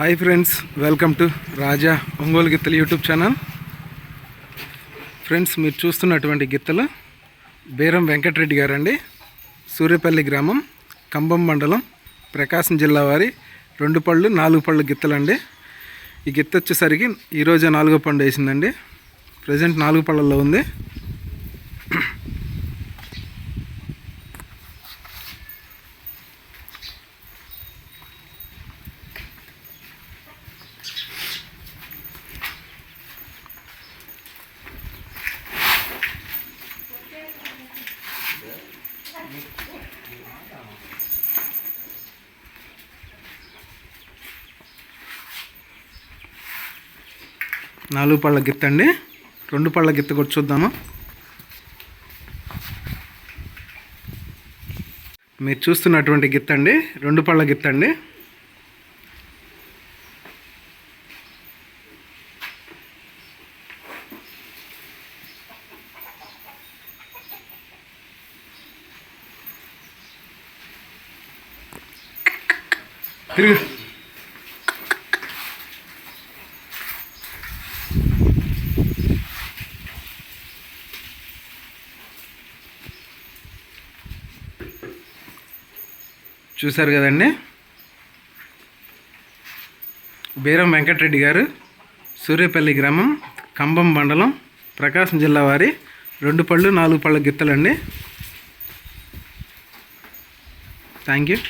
Hi friends welcome to Raja Ongole గిత్తలు YouTube channel friends మీరు చూస్తున్నటువంటి గిత్తలు బీరం వెంకటరెడ్డి గారండి. సూర్యపల్లి గ్రామం కంబం మండలం ప్రకాశం జిల్లా వారి రెండు పళ్ళు నాలుగు పళ్ళు గిత్తలండి. ఈ గిత్త వచ్చేసరికి ఈరోజే నాలుగో పండు వేసిందండి. ప్రజెంట్ నాలుగు పళ్ళల్లో ఉంది. నాలుగు పళ్ళ గిత్త అండి. రెండు పళ్ళ గిత్త కూడా చూద్దాము. మీరు చూస్తున్నటువంటి గిత్త అండి. రెండు పళ్ళ గిత్త అండి. తిరుగు. చూశారు కదండి? బీరం వెంకటరెడ్డి గారు సూర్యపల్లి గ్రామం కంబం మండలం ప్రకాశం జిల్లా వారి రెండు పళ్ళు నాలుగు పళ్ళ గిత్తలండి. Thank you